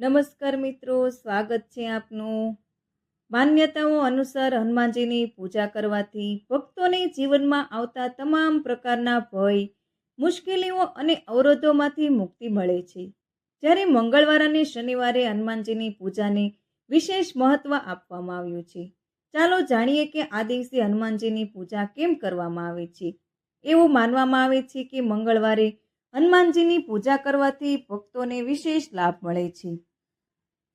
નમસ્કાર મિત્રો, સ્વાગત છે આપનું. માન્યતાઓ અનુસાર હનુમાનજીની પૂજા કરવાથી ભક્તોને જીવનમાં આવતા તમામ પ્રકારના ભય, મુશ્કેલીઓ અને અવરોધોમાંથી મુક્તિ મળે છે. જ્યારે મંગળવાર અને શનિવારે હનુમાનજીની પૂજાને વિશેષ મહત્વ આપવામાં આવ્યું છે. ચાલો જાણીએ કે આ દિવસે હનુમાનજીની પૂજા કેમ કરવામાં આવે છે. એવું માનવામાં આવે છે કે મંગળવારે હનુમાનજીની પૂજા કરવાથી ભક્તોને વિશેષ લાભ મળે છે.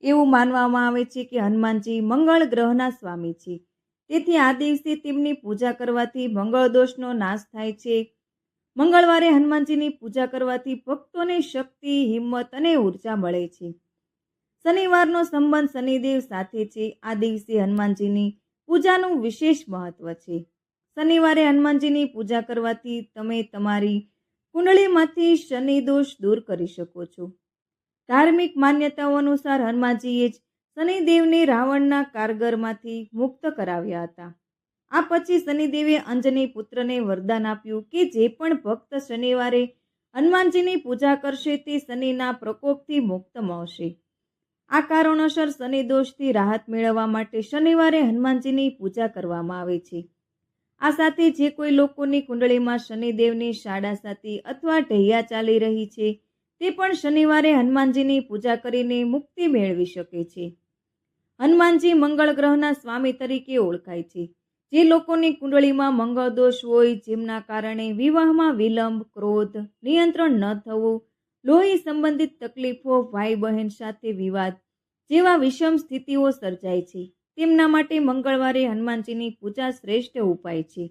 એવું માનવામાં આવે છે કે હનુમાનજી મંગળ ગ્રહના સ્વામી છે. તેથી આ દિવસે તેમની પૂજા કરવાથી મંગળ દોષનો નાશ થાય છે. મંગળવારે હનુમાનજીની પૂજા કરવાથી ભક્તોને શક્તિ, હિંમત અને ઊર્જા મળે છે. શનિવારનો સંબંધ શનિદેવ સાથે છે. આ દિવસે હનુમાનજીની પૂજાનું વિશેષ મહત્વ છે. શનિવારે હનુમાનજીની પૂજા કરવાથી તમે તમારી કુંડળીમાંથી શનિ દોષ દૂર કરી શકો છો. ધાર્મિક માન્યતાઓ અનુસાર હનુમાનજીએ જ શનિદેવને રાવણના કારગરમાંથી મુક્ત કરાવ્યા હતા. આ પછી શનિદેવે અંજની પુત્રને વરદાન આપ્યું કે જે પણ ભક્ત શનિવારે હનુમાનજીની પૂજા કરશે તે શનિના પ્રકોપથી મુક્ત મળશે. આ કારણોસર શનિ દોષથી રાહત મેળવવા માટે શનિવારે હનુમાનજીની પૂજા કરવામાં આવે છે. આ સાથે જે કોઈ લોકોની કુંડળીમાં શનિદેવની શાળા સાડાસાતી અથવા ઢૈયા ચાલી રહી છે, તે પણ શનિવારે હનુમાનજીની પૂજા કરીને મુક્તિ મેળવી શકે છે. હનુમાનજી મંગળ ગ્રહના સ્વામી તરીકે ઓળખાય છે. જે લોકોની કુંડળીમાં મંગળ દોષ હોય, જેમના કારણે વિવાહમાં વિલંબ, ક્રોધ, નિયંત્રણ ન થવું, લોહી સંબંધિત તકલીફો, ભાઈ બહેન સાથે વિવાદ જેવા વિષમ સ્થિતિઓ સર્જાય છે. તેમના માટે મંગળવારે હનુમાનજીની પૂજા શ્રેષ્ઠ ઉપાય છે.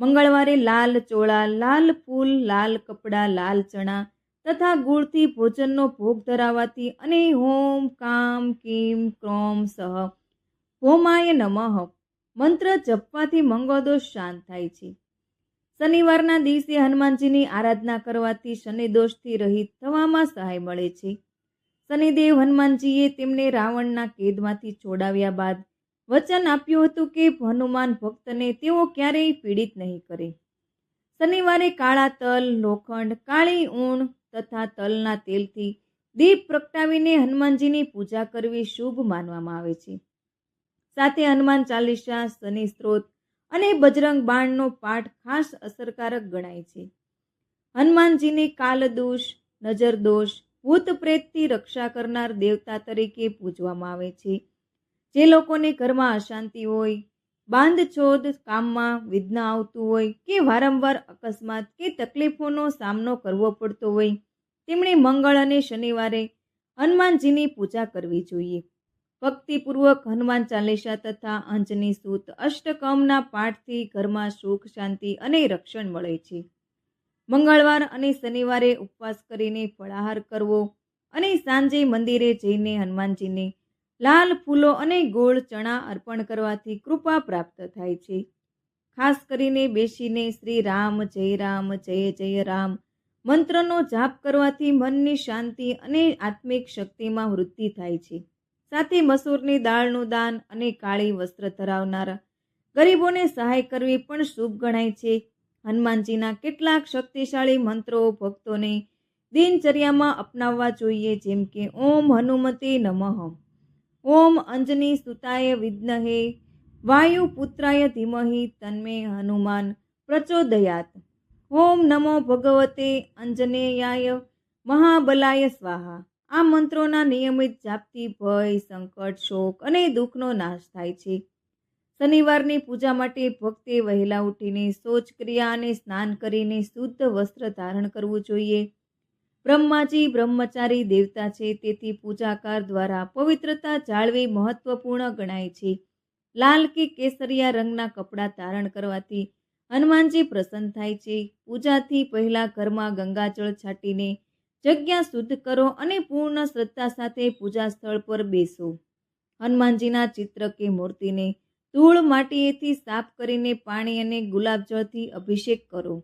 મંગળવારે લાલ ચોળા, લાલ ફૂલ, લાલ કપડાં, લાલ ચણા તથા ગુળથી ભોજનનો ભોગ ધરાવાથી અને હોમ, કામ, કિમ, ક્રોમ સહ હોમાય નમઃ મંત્ર જપવાથી મંગળદોષ શાંત થાય છે. શનિવારના દિવસે હનુમાનજીની આરાધના કરવાથી શનિદોષથી રહિત થવામાં સહાય મળે છે. શનિદેવ હનુમાનજીએ તેમને રાવણના કેદમાંથી છોડાવ્યા બાદ વચન આપ્યું હતું કે હનુમાન ભક્તને તેઓ ક્યારેય પીડિત નહીં કરે. શનિવારે કાળા તલ, લોખંડ, કાળી ઊણ તથા તલના તેલથી દીપ પ્રગટાવીને હનુમાનજીની પૂજા કરવી શુભ માનવામાં આવે છે. સાથે હનુમાન ચાલીસા, શનિ સ્ત્રોત અને બજરંગ બાણનો પાઠ ખાસ અસરકારક ગણાય છે. હનુમાનજીને કાલદોષ નજર દોષ ભૂત પ્રેતથી રક્ષા કરનાર દેવતા તરીકે પૂજવામાં આવે છે. જે લોકોને ઘરમાં અશાંતિ હોય બાંધછોદ કામમાં વિઘ્ન આવતું હોય કે વારંવાર અકસ્માત કે તકલીફોનો સામનો કરવો પડતો હોય, તેમણે મંગળ અને શનિવારે હનુમાનજીની પૂજા કરવી જોઈએ. ભક્તિપૂર્વક હનુમાન ચાલીસા તથા અંજની સૂત અષ્ટકમના પાઠથી ઘરમાં સુખ, શાંતિ અને રક્ષણ મળે છે. મંગળવાર અને શનિવારે ઉપવાસ કરીને ફળાહાર કરવો અને સાંજે મંદિરે જઈને હનુમાનજીને લાલ ફૂલો અને ગોળ ચણા અર્પણ કરવાથી કૃપા પ્રાપ્ત થાય છે. ખાસ કરીને બેસીને શ્રી રામ જય રામ જય જય રામ મંત્રનો જાપ કરવાથી મનની શાંતિ અને આત્મિક શક્તિમાં વૃદ્ધિ થાય છે. સાથે મસૂરની દાળનું દાન અને કાળી વસ્ત્ર ધરાવનારા ગરીબોને સહાય કરવી પણ શુભ ગણાય છે. હનુમાનજીના કેટલાક શક્તિશાળી મંત્રો ભક્તોને દિનચર્યામાં અપનાવવા જોઈએ, જેમ કે, ઓમ હનુમતે નમઃ. ઓમ અંજની સુતાય વિદ્મહે. વાયુપુત્રાય ધીમહિ તન્મે હનુમાન પ્રચોદયાત. ઓમ નમો ભગવતે અંજનેયાય મહાબલાય સ્વાહા. આ મંત્રોના નિયમિત જાપથી ભય, સંકટ, શોક અને દુઃખનો નાશ થાય છે. શનિવારની પૂજા માટે ભક્તે વહેલા ઉઠીને શૌચ ક્રિયા અને સ્નાન કરીને શુદ્ધ વસ્ત્ર ધારણ કરવું જોઈએ. બ્રહ્માજી બ્રહ્મચારી દેવતા છે તેથી પૂજાકાર દ્વારા પવિત્રતા જાળવી મહત્વપૂર્ણ ગણાય છે. લાલ કે કેસરિયા રંગના કપડાં ધારણ કરવાથી હનુમાનજી પ્રસન્ન થાય છે. પૂજાથી પહેલાં ઘરમાં ગંગાજળ છાંટીને જગ્યા શુદ્ધ કરો અને પૂર્ણ શ્રદ્ધા સાથે પૂજા સ્થળ પર બેસો. હનુમાનજીના ચિત્ર કે મૂર્તિને ધૂળ માટીએથી સાફ કરીને પાણી અને ગુલાબજળથી અભિષેક કરો.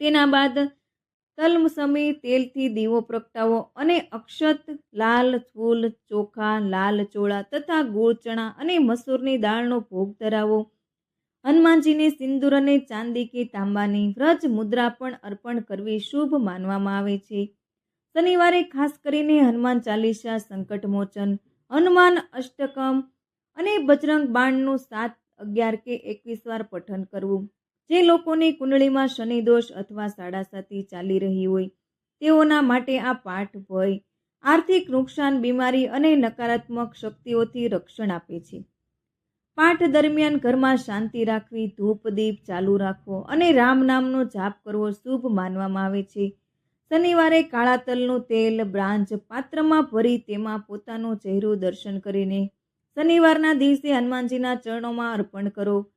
તેના બાદ તલમ સમય તેલથી દીવો પ્રગટાવો અને અક્ષત લાલ ફૂલ, ચોખા, લાલ ચોળા તથા ગોળ ચણા અને મસૂરની દાળનો ભોગ ધરાવો. હનુમાનજીને સિંદૂર અને ચાંદી કે તાંબાની વ્રજ મુદ્રા પણ અર્પણ કરવી શુભ માનવામાં આવે છે. શનિવારે ખાસ કરીને હનુમાન ચાલીસા સંકટમોચન હનુમાન અષ્ટકમ અને બજરંગ બાણનું સાત અગિયાર કે એકવીસ વાર પઠન કરવું. જે લોકોની કુંડળીમાં શનિદોષ અથવા અથવા સાડાસાતી ચાલી રહી હોય, તેઓના માટે આ પાઠ ભય, આર્થિક નુકસાન, બીમારી અને નકારાત્મક શક્તિઓથી રક્ષણ આપે છે. પાઠ દરમિયાન ઘરમાં શાંતિ રાખવી, ધૂપ, દીપ ચાલુ રાખવો અને રામ નામનો જાપ કરવો શુભ માનવામાં આવે છે. શનિવારે કાળા તલનું તેલ, બ્રાંજ પાત્રમાં ભરી તેમાં પોતાનો ચહેરો દર્શન કરીને શનિવારના દિવસે હનુમાનજીના ચરણોમાં અર્પણ કરો.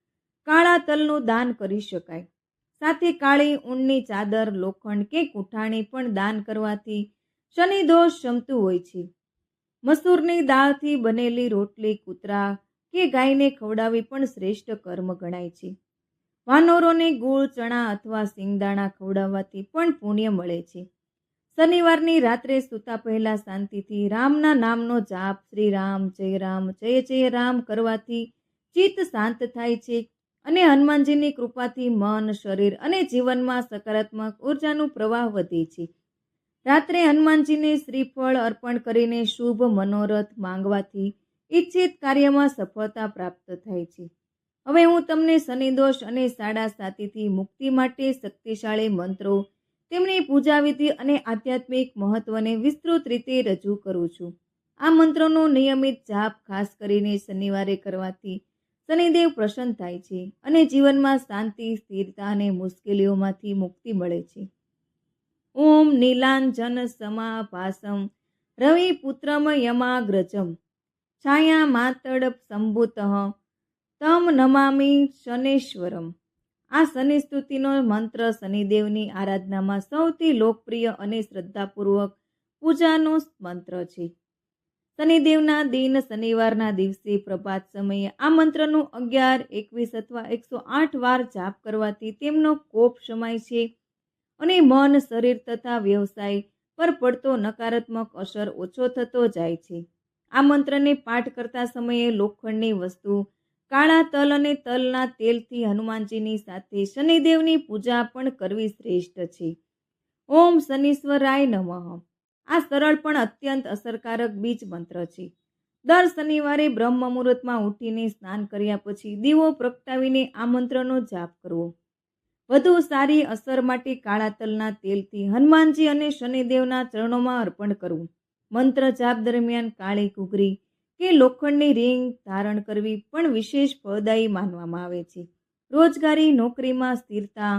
કાળા તલનું દાન કરી શકાય. સાથે કાળી ઊનની ચાદર, લોખંડ કે કુઠાણી પણ દાન કરવાથી શનિ દોષ શમતું હોય છે. મસૂરની દાળથી બનેલી રોટલી, કૂતરા કે ગાયને ખવડાવવી પણ શ્રેષ્ઠ કર્મ ગણાય છે. વાનરોને ગુળ, ચણા અથવા સિંગદાણા ખવડાવવાથી પણ પુણ્ય મળે છે. શનિવારની રાત્રે સૂતા પહેલા શાંતિથી રામના નામનો જાપ શ્રી રામ જય રામ જય જય રામ કરવાથી ચિત્ત શાંત થાય છે અને હનુમાનજીની કૃપાથી મન, શરીર અને જીવનમાં સકારાત્મક ઉર્જાનો પ્રવાહ વધે છે. રાત્રે હનુમાનજીને શ્રીફળ અર્પણ કરીને શુભ મનોરથ માંગવાથી ઈચ્છિત કાર્યમાં સફળતા પ્રાપ્ત થાય છે. હવે હું તમને શનિદોષ અને સાડા સાતીથી મુક્તિ માટે શક્તિશાળી મંત્રો તેમની પૂજાવિધિ અને આધ્યાત્મિક મહત્વને વિસ્તૃત રીતે રજૂ કરું છું. આ મંત્રનો નિયમિત જાપ ખાસ કરીને શનિવારે કરવાથી શનિદેવ પ્રસન્ન થાય છે અને જીવનમાં શાંતિ, સ્થિરતા અને મુશ્કેલીઓમાંથી મુક્તિ મળે છે. ઓમ નીલાંજન સમાભાસમ રવિ પુત્રમ યમાગ્રજમ છાયા માતડ સંભૂત તમ નમામી શનેશ્વરમ. આ શનિ સ્તુતિનો મંત્ર શનિદેવની આરાધનામાં સૌથી લોકપ્રિય અને શ્રદ્ધાપૂર્વક પૂજાનો મંત્ર છે. શનિદેવના દિન શનિવારના દિવસે પ્રભાત સમયે આ મંત્રનું અગિયાર, એકવીસ અથવા એકસો આઠ વાર જાપ કરવાથી તેમનો કોપ સમાય છે અને મન, શરીર તથા વ્યવસાય પર પડતો નકારાત્મક અસર ઓછો થતો જાય છે. આ મંત્રને પાઠ કરતા સમયે લોખંડની વસ્તુ કાળા તલ અને તલના તેલથી હનુમાનજીની સાથે શનિદેવની પૂજા પણ કરવી શ્રેષ્ઠ છે. ઓમ શનીશ્વરાય નમઃ. આ સરળ પણ અત્યંત અસરકારક બીજ મંત્ર છે. દર શનિવારે બ્રહ્મ મુહૂર્તમાં ઉઠીને સ્નાન કર્યા પછી દીવો પ્રગટાવીને આ મંત્રનો જાપ કરવો. વધુ સારી અસર માટે કાળા તલના તેલથી હનુમાનજી અને શનિદેવના ચરણોમાં અર્પણ કરવું. મંત્ર જાપ દરમિયાન કાળી ઘૂઘરી કે લોખંડની રિંગ ધારણ કરવી પણ વિશેષ ફળદાયી માનવામાં આવે છે. રોજગારી, નોકરીમાં સ્થિરતા,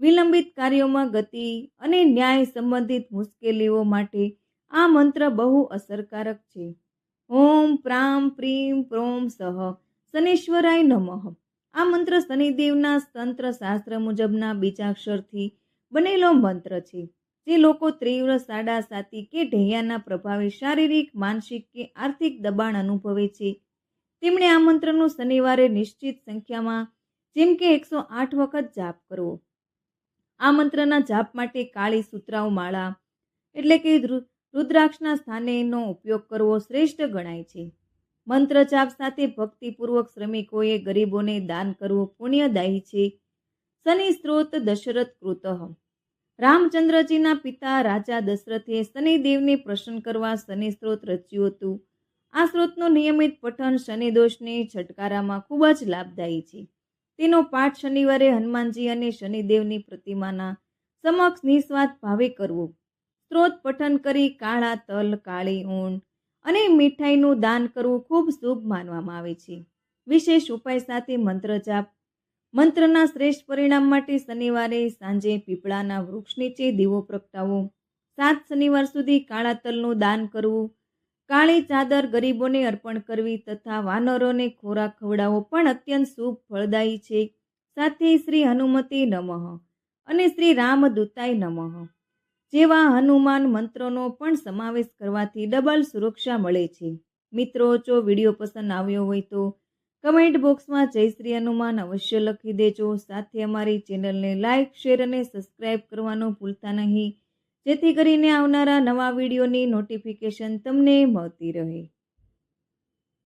વિલંબિત કાર્યોમાં ગતિ અને ન્યાય સંબંધિત મુશ્કેલીઓ માટે આ મંત્ર બહુ અસરકારક છે. ઓમ પ્રામ પ્રીમ પ્રોમ સહ શનેશ્વરાય નમઃ. આ મંત્ર શનિદેવના તંત્ર શાસ્ત્ર મુજબના બીજાક્ષરથી બનેલો મંત્ર છે. જે લોકો તીવ્ર સાડા સાતી કે ઢૈયાના પ્રભાવે શારીરિક, માનસિક કે આર્થિક દબાણ અનુભવે છે. તેમણે આ મંત્રનું શનિવારે નિશ્ચિત સંખ્યામાં જેમ કે એકસો આઠ વખત જાપ કરવો. આ મંત્રના જાપ માટે કાળી સૂત્રાઓ માળા એટલે કે રુદ્રાક્ષના સ્થાનેનો ઉપયોગ કરવો શ્રેષ્ઠ ગણાય છે. મંત્ર જાપ સાથે ભક્તિપૂર્વક શ્રમિકોએ ગરીબોને દાન કરવું પુણ્યદાયી છે. શનિ સ્ત્રોત દશરથ કૃત. રામચંદ્રજીના પિતા રાજા દશરથે શનિદેવને પ્રસન્ન કરવા શનિ સ્ત્રોત રચ્યું હતું. આ સ્ત્રોતનું નિયમિત પઠન શનિદોષને છટકારામાં ખૂબ જ લાભદાયી છે. તેનો પાઠ શનિવારે હનુમાનજી અને શનિદેવની પ્રતિમાના સમક્ષ નિસ્વાર્થ ભાવે કરવો. સ્ત્રોત પઠન કરી કાળા તલ, કાળી ઊણ અને મીઠાઈનું દાન કરવું ખૂબ શુભ માનવામાં આવે છે. વિશેષ ઉપાય સાથે મંત્ર જાપ મંત્રના શ્રેષ્ઠ પરિણામ માટે શનિવારે સાંજે પીપળાના વૃક્ષ નીચે દીવો પ્રગટાવો. સાત શનિવાર સુધી કાળા તલનું દાન કરવું. કાળી ચાદર ગરીબોને અર્પણ કરવી તથા વાનરોને ખોરાક ખવડાવવો પણ અત્યંત શુભ ફળદાયી છે. સાથે શ્રી હનુમતી નમઃ અને શ્રી રામદૂતાય નમઃ. જેવા હનુમાન મંત્રોનો પણ સમાવેશ કરવાથી ડબલ સુરક્ષા મળે છે. મિત્રો, જો વીડિયો પસંદ આવ્યો હોય તો કમેન્ટ બોક્સમાં જય શ્રી હનુમાન. અવશ્ય લખી દેજો. સાથે અમારી ચેનલને લાઇક શેર અને સબસ્ક્રાઈબ કરવાનું ભૂલતા નહીં. જેથી કરીને આવનારા નવા વિડીયોની નોટિફિકેશન તમને મળતી રહે.